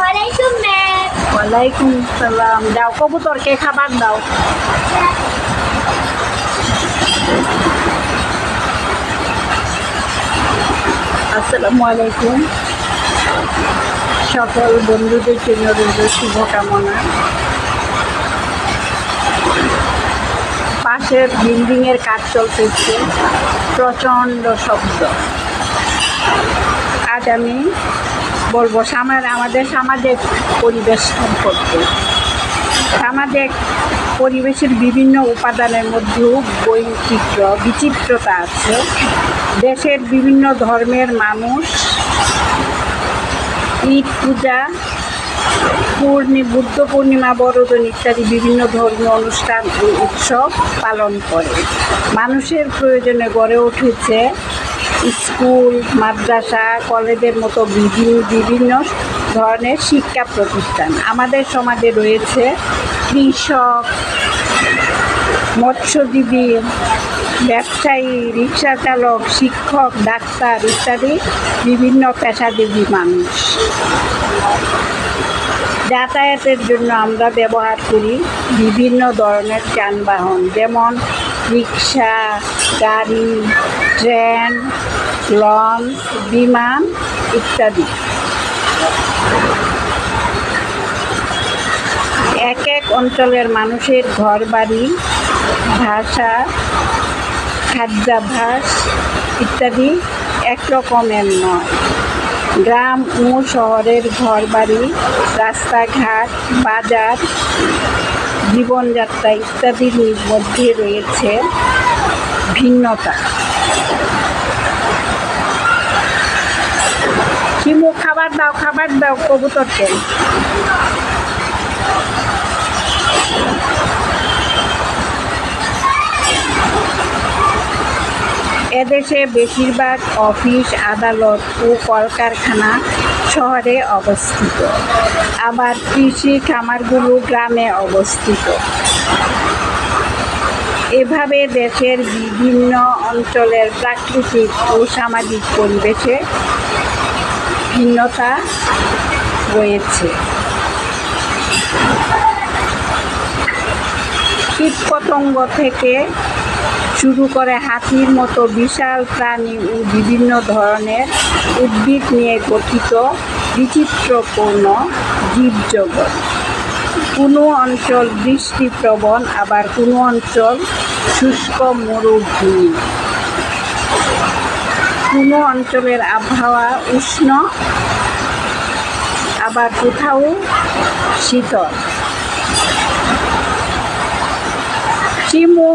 আলাইকুম ম্যাম ওয়ালাইকুম সালাম দাও কবুতরকে খাবার দাও আসসালামু আলাইকুম সকল বন্ধুদের জন্য রইল শুভকামনা পাশের বিল্ডিংয়ের কাজ চলতেছে প্রচণ্ড শব্দ। আজ আমি বলব আমাদের সামাজিক পরিবেশ সম্পর্কে। সামাজিক পরিবেশের বিভিন্ন উপাদানের মধ্যেও বৈচিত্র্য, বিচিত্রতা আছে। দেশের বিভিন্ন ধর্মের মানুষ ঈদ, পূজা, পূর্ণি, বুদ্ধ পূর্ণিমা, বড়দিন ইত্যাদি বিভিন্ন ধর্মীয় অনুষ্ঠান উৎসব পালন করে। মানুষের প্রয়োজনে গড়ে উঠেছে স্কুল, মাদ্রাসা, কলেজের মতো বিভিন্ন বিভিন্ন ধরনের শিক্ষা প্রতিষ্ঠান। আমাদের সমাজে রয়েছে কৃষক, মৎস্যজীবী, ব্যবসায়ী রিক্সা চালক শিক্ষক, ডাক্তার ইত্যাদি বিভিন্ন পেশাজীবী মানুষ। যাতায়াতের জন্য আমরা ব্যবহার করি বিভিন্ন ধরনের যানবাহন, যেমন রিক্সা, গাড়ি, ট্রেন লঞ্চ বিমান ইত্যাদি। এক এক অঞ্চলের মানুষের ঘরবাড়ি, ভাষা, খাদ্যাভ্যাস ইত্যাদি একরকমের নয়। গ্রাম ও শহরের ঘরবাড়ি, রাস্তাঘাট, বাজার, জীবনযাত্রা ইত্যাদির মধ্যে রয়েছে ভিন্নতা। শিমু খাবার দাও খাবার দাও কবুতরকে। এদেশে বেশিরভাগ অফিস, আদালত ও কলকারখানা শহরে অবস্থিত। আবার কৃষি খামারগুলো গ্রামে অবস্থিত। এভাবে দেশের বিভিন্ন অঞ্চলের প্রাকৃতিক ও সামাজিক পরিবেশে ভিন্নতা রয়েছে। কীটপতঙ্গ থেকে শুরু করে হাতির মতো বিশাল প্রাণী ও বিভিন্ন ধরনের উদ্ভিদ নিয়ে গঠিত বিচিত্রপূর্ণ জীবজগৎ। কোনো অঞ্চল বৃষ্টিপ্রবণ আবার কোনো অঞ্চল শুষ্ক মরুভূমি। কোনো অঞ্চলের আবহাওয়া উষ্ণ আবার কোথাও শীতল। শিমু